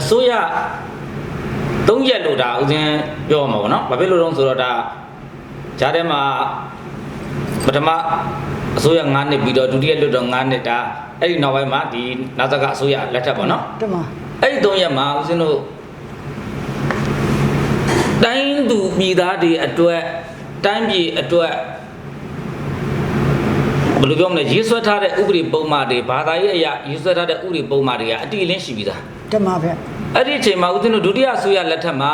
အစိုးရသုံးရက်လို့ဒါဥစဉ်ပြောမှာပေါ့နော်ဘာဖြစ်လို့လဲဆိုတော့ဒါဂျားထဲမှာပထမအစိုးရ9နှစ်ပြီးတော့ဒုတိယလွတ်တော့9နှစ်ဒါအဲ့ဒီနောက်ပိုင်းမှာဒီနာဇကအစိုးရလက်ထက်ပေါ့နော်တမအဲ့ဒီ၃ရက်မှာဦးဇင်းတို့တိုင်းသူပြည်သားတွေအတွက်တိုင်းပြည်အတွက်ဘယ်လိုပြောမလဲရေးဆွဲထားတဲ့ဥပဒေပုံမှန်တွေဘာသာရေးအရာရေးဆွဲထားတဲ့ဥပဒေပုံမှန်တွေကအတိအလင်းရှိပြီးသား တမဗျအဲ့ဒီအချိန်မှာဦးဇင်းတို့ဒုတိယအစိုးရလက်ထက်မှာ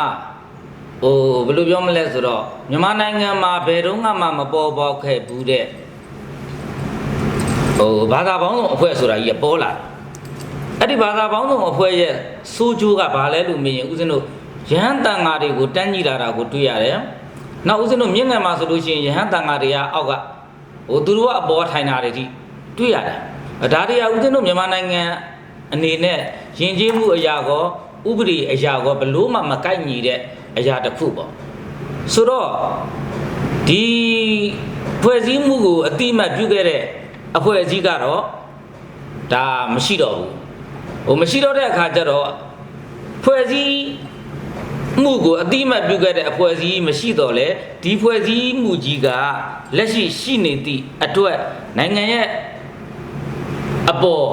ဟိုဘယ်လိုပြောမလဲဆိုတော့မြန်မာနိုင်ငံမှာဘယ်တော့မှမပေါ်ပေါက်ခဲ့ဘူးတဲ့ဟိုဘာသာပေါင်းစုံအဖွဲ့ဆိုတာကြီးကပေါ်လာတယ်အဲ့ဒီဘာသာပေါင်းစုံအဖွဲ့ရဲ့စိုးကျိုးကဘာလဲလို့မြင်ရင်ဦးဇင်းတို့ယဟန်တန်ဃာတွေကိုတန်းကြည့်လာတာကိုတွေ့ရတယ်။နောက်ဦးဇင်းတို့မြင့်ငံမှာဆိုလို့ရှိရင်ယဟန်တန်ဃာတွေကအောက်ကဟိုသူတို့ကအပေါ်ထိုင်တာတွေထိတွေ့ရတယ်။ဒါတွေကဦးဇင်းတို့မြန်မာနိုင်ငံ အနေနဲ့ယဉ်ကျေးမှုအရာကောဥပဒေအရာကောဘလို့မှမကိုက်ညီတဲ့အရာတစ်ခုပေါ့။ဆိုတော့ဒီဖွဲ့စည်းမှုကိုအတိအမှတ်ပြုခဲ့တဲ့အဖွဲ့အစည်းကတော့ဒါမရှိတော့ဘူးဟိုမရှိတော့တဲ့အခါကျတော့ဖွဲ့စည်းမှုကိုအတိအမတ်ပြုခဲ့တဲ့အဖွဲ့အစည်းမရှိတော့လေဒီဖွဲ့စည်းမှုကြီးကလက်ရှိရှိနေသည့်အတွက်နိုင်ငံရဲ့ အပေါ်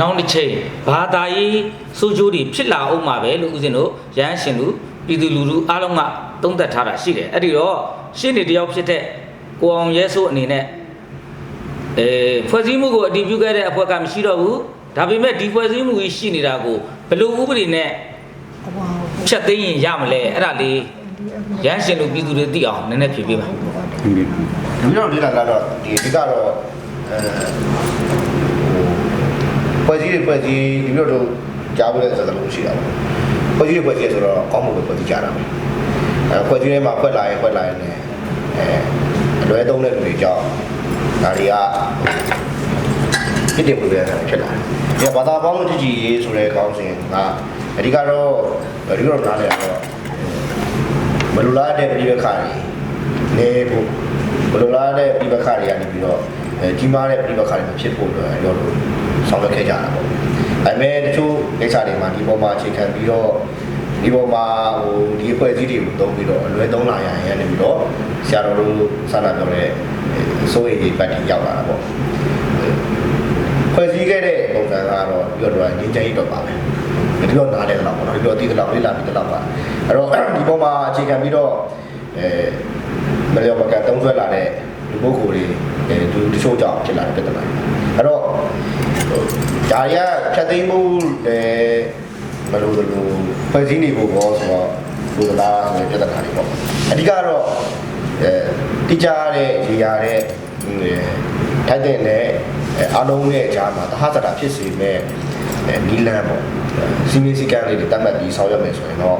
နောက်တစ်ချိန်ဘာသာရေးစိုးကျိုးတွေဖြစ်လာအောင်မှာပဲလို့ဦးဇင်းတို့ရဟန်းရှင်လူပြည်သူလူထုအားလုံးကသုံးသပ်ထားတာရှိတယ်အဲ့ဒီတော့ရှင်းနေတယောက်ဖြစ်တဲ့ကိုအောင်ရဲဆိုးအနေနဲ့အဲဖွဲ့စည်းမှုကိုအတည်ပြုခဲ့တဲ့အဖွဲ့ကမရှိတော့ဘူးဒါပေမဲ့ဒီဖွဲ့စည်းမှုကြီးရှိနေတာကိုဘယ်လိုဥပဒေနဲ့အဝါဖြတ်သိမ်းရင်ရမလဲအဲ့ဒါလေးရဟန်းရှင်လူပြည်သူတွေသိအောင်နည်းနည်းဖြေပေးပါဒီလိုလေ့လာလာတော့ဒီအဓိကတော့အဲ ဖွဲ့စည်းတွေဖွဲ့စည်းဒီလိုတော့ကြားဖို့တဲ့စကားလုံးရှိတာပေါ့ဖွဲ့စည်းတွေဖွဲ့စည်းဆိုတော့ကောင်းမှုပဲဖွဲ့စည်းကြတာပဲအဲဖွဲ့စည်းထဲမှာဖွဲ့လာရင်ဖွဲ့လာရင်လည်းအဲအလွဲသုံးတဲ့လူတွေကြောင့်ဒါတွေကဖြစ်တယ်လို့လည်းဖြစ်လာတယ်ဒီဘာသာပေါင်းလို့ကြည်ကြည်ရေးဆိုတဲ့ကောင်းစဉ်ကအဓိကတော့ဒီလိုနားလည်တော့မလူလားတဲ့ပြည်ပခါတွေနေဖို့မလူလားတဲ့ပြည်ပခါတွေကနေပြီးတော့အဲကြီးမားတဲ့ပြည်ပခါတွေမဖြစ်ဖို့တော့အဲ့လိုလို ဆောင်ရွက်ခဲ့ကြတာပေါ့ဒါပေမဲ့တချို့ကိစ္စတွေမှာဒီပေါ်မှာအခြေခံပြီးတော့ဒီပေါ်မှာဟိုဒီအဖွဲ့အစည်းတွေကိုတုံးပြီးတော့အလွဲသုံးလာရရင်လည်းပြီးတော့ဆရာတော်တို့ဆန္ဒပြောတဲ့စိုးရိမ်တွေပတ်တီရောက်လာတာပေါ့ဖွဲ့စည်းခဲ့တဲ့ပုံစံကတော့ပြီးတော့ငင်းချင်ရတော့ပါပဲဒီတော့နားလဲတော့ပေါ့နော်ဒီတော့တည်တော့လေးလာပြီးတော့ပါအဲ့တော့ဒီပေါ်မှာအခြေခံပြီးတော့အဲ မလျော်မကန်တုံးဆွဲလာတဲ့လူပုဂ္ဂိုလ်တွေအဲသူတချို့ကြောင့်ဖြစ်လာတဲ့ပြဿနာတွေအဲ့တော့ဒါရဖြတ်သိမ်းမှုလည်းမလို့လို့ဖွဲ့စည်းနေဖို့ပေါ့ဆိုတော့လူသားဆိုတဲ့ပြဿနာတွေပေါ့အဓိကတော့အဲတိကျတဲ့ရေရာတဲ့ထိုက်တဲ့နဲ့အားလုံးရဲ့အကြားမှာတဟဇတာဖြစ်စေမဲ့အဲနီလန်ပေါ့စီမီစီကန်လေးတွေတတ်မှတ်ပြီးဆောင်ရွက်မယ်ဆိုရင်တော့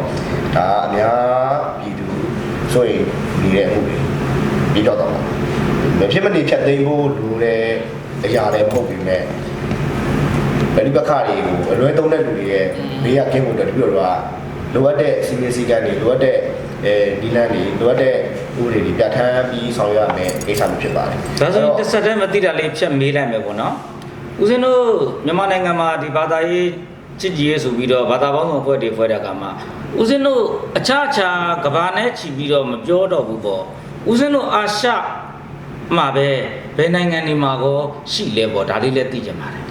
ဒါအများပြည်သူဆိုရင်နေတဲ့မှုတွေ ပြီးတော့တော့မဖြစ်မနေဖြတ်သိမ်းဖို့လိုတဲ့အရာတွေမဟုတ်ပြီမဲ့ဗလိပခါတွေကိုအလွဲသုံးတဲ့လူတွေရဲ့ဘေးရကင်းဖို့အတွက်တပြည့်တော့လိုအပ်တဲ့စီမီစီကန်တွေလိုအပ်တဲ့အဲဒီလန်တွေလိုအပ်တဲ့ဥပဒေတွေပြဋ္ဌာန်းပြီးဆောင်ရွက်ရမယ်ကိစ္စမျိုးဖြစ်ပါတယ်ဒါဆိုရင်တစ်ဆက်တည်းမသိတာလေးဖြတ်မေးလိုက်မယ်ပေါ့နော်ဦးဇင်းတို့မြန်မာနိုင်ငံမှာဒီဘာသာရေးချစ်ကြည်ရေးဆိုပြီးတော့ဘာသာပေါင်းစုံအဖွဲ့တွေဖွဲ့တဲ့အခါမှာဦးဇင်းတို့အခြားအခြားကဘာနဲ့ချီပြီးတော့မပြောတော့ဘူးပေါ့ ဦးဇင်းတို့အာရှမှာပဲဘယ်နိုင်ငံတွေမှာကောရှိလဲပေါ့ဒါလေးလည်းသိကြပါတယ်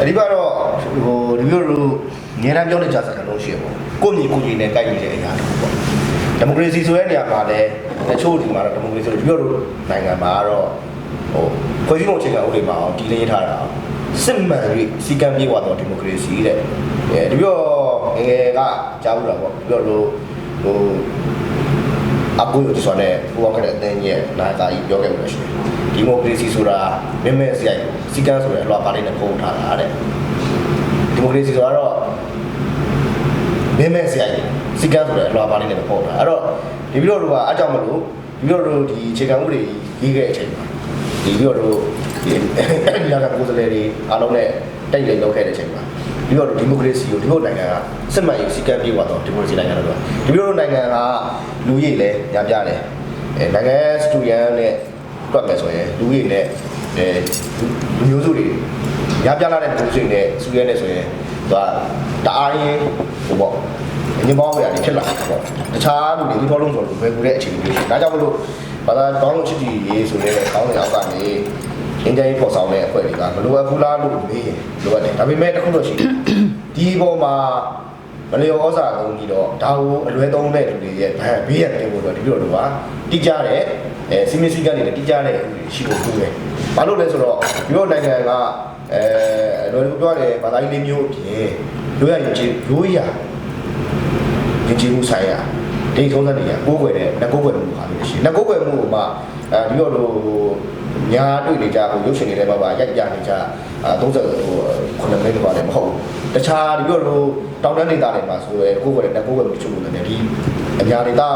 အဓိကတော့ဟိုဒီလိုလိုနေရာပြောနေကြစကားလုံးရှိရပေါ့ကိုညီကိုညီနဲ့တိုက်နေတဲ့အရာတွေပေါ့ဒီမိုကရေစီဆိုတဲ့နေရာမှာလည်းတချို့ဒီမှာတော့ဒီမိုကရေစီဆိုဒီလိုလိုနိုင်ငံမှာတော့ဟိုဖွဲ့စည်းပုံအခြေခံဥပဒေမှာအောင်တည်လေးထားတာစစ်မှန်ပြီးစီကံပြေဝတော့ဒီမိုကရေစီတဲ့အဲဒီပြောငယ်ငယ်ကကြားဘူးတာပေါ့ပြောလို့ဟို အကူရဆိုတဲ့ဘဝကတဲ့အတင်းရဲ့နာသာကြီးပြောခဲ့လို့ရှိတယ်ဒီမိုကရေစီဆိုတာမင်းမဲစရိုက်စီကံဆိုတဲ့အလွှာပါလေးနဲ့ပုံထားတာတဲ့ဒီမိုကရေစီဆိုတော့မင်းမဲစရိုက်စီကံဆိုတဲ့အလွှာပါလေးနဲ့ပုံထားအဲ့တော့ဒီပြီးတော့တို့ကအကြောင်းမလို့ဒီပြီးတော့တို့ဒီအခြေခံဥပဒေရေးခဲ့တဲ့အချိန်မှာဒီပြီးတော့တို့ ဒီဒီလာကကိုယ်စားလှယ်တွေအားလုံးနဲ့တိုက်လိမ်လုပ်ခဲ့တဲ့အချိန်မှာပြီးတော့ဒီမိုကရေစီကိုဒီလိုနိုင်ငံကစစ်မှန်ရေးစီကံပြေသွားတော့ဒီမိုကရေစီနိုင်ငံတော့ဒီလိုနိုင်ငံကလူကြီးလဲညပြတယ်အဲနိုင်ငံစတူဒန်နဲ့တွက်မယ်ဆိုရင်လူကြီးနဲ့အဲလူမျိုးစုတွေညပြလာတဲ့လူစုတွေနဲ့စတူဒန်နဲ့ဆိုရင်သူကတအားရင်ဟိုပေါ့ညင်ပေါင်းရည်ဖြစ်လာတယ်ပေါ့တခြားလူတွေဒီဘောလုံးဆိုလို့ဘယ်ကူတဲ့အခြေအနေမျိုးရှိဒါကြောင့်မလို့ဘာသာကောင်းလို့ချစ်ကြည်ရေးဆိုတဲ့ကောင်းတဲ့အောက်ကနေ အင်ဂျင်ပေါ်ဆောင်တဲ့အဖွဲ့တွေကမလိုအပ်ဘူးလားလို့မေးရင်လိုအပ်တယ်ဒါပေမဲ့တစ်ခုတော့ရှိတယ်ဒီပေါ်မှာမလျော်ဩဇာကုန်ပြီးတော့ဒါကိုအလွဲသုံးတဲ့လူတွေရဲ့ဗန်ဘေးရတဲ့ဖို့တော့ဒီလိုတော့ကတိကျတဲ့အဲစီမင်းစည်းကမ်းတွေနဲ့တိကျတဲ့လူတွေရှိဖို့လိုတယ်ဘာလို့လဲဆိုတော့ဒီလိုနိုင်ငံကအဲလွယ်ကူပြောတယ်ဘာသာရေးလေးမျိုးအပြင်ရိုးရရင်ချင်းရိုးရယဉ်ကျေးမှုဆိုင်ရာ ဒိတ်ထုံးစံတွေကကိုးကွယ်တဲ့လက်ကိုးကွယ်မှုဟာလို့ရှိရင်လက်ကိုးကွယ်မှုကမှအဲဒီတော့လို့ညာတွေ့နေကြကိုရုပ်ရှင်တွေထဲမှာပါရိုက်ပြနေကြအာ30ဟို9မိနစ်ပါလည်းမဟုတ်ဘူးတခြားဒီတော့လို့တောင်တန်းဒေသတွေမှာဆိုရဲကိုးကွယ်တဲ့လက်ကိုးကွယ်မှုတချို့လို့လည်းဒီအများဒေသက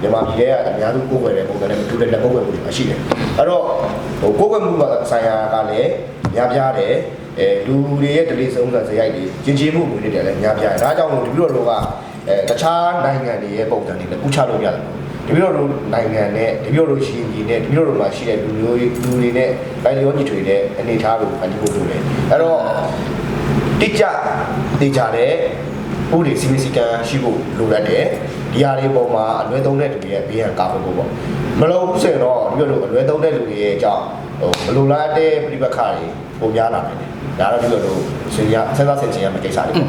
မြန်မာပြည်ထဲကအများစုကိုးကွယ်တဲ့ပုံစံနဲ့မတူတဲ့လက်ကိုးကွယ်မှုတွေရှိတယ်အဲ့တော့ဟိုကိုးကွယ်မှုကဆိုင်ရာကလည်းများပြားတယ်အဲလူတွေရဲ့ဒလိဆုံးစံစရိုက်တွေယဉ်ကျေးမှုတွေတွေလည်းများပြားတယ်ဒါကြောင့်မို့ဒီလိုလို့က အဲတခြားနိုင်ငံတွေရဲ့ပုံစံတွေလည်းပူချလို့ရတယ်ဒီလိုလိုနိုင်ငံနဲ့ဒီလိုလိုရှင်ကြီးနဲ့ဒီလိုလိုမှာရှိတဲ့လူမျိုးလူတွေနဲ့တိုင်းရောညီထွေတဲ့အနေအထားကိုဖန်တီးဖို့လိုတယ်အဲ့တော့တိကျတိကျတဲ့ဥပဒေစီမံစည်းကမ်းရှိဖို့လိုအပ်တယ်ဒီဟာတွေပုံမှာအလွဲသုံးတဲ့လူတွေရဲ့ဘေးရန်ကာကွယ်ဖို့ပေါ့မလို့ဆိုရင်တော့ဒီလိုလိုအလွဲသုံးတဲ့လူတွေရဲ့အကြောင်းဟိုမလိုလားတဲ့ပြိပခါတွေပုံများလာနိုင်တယ်ဒါတော့ဒီလိုလိုစဉ်းစားစဉ်းစားဆင်ခြင်ရမယ့်ကိစ္စတွေပေါ့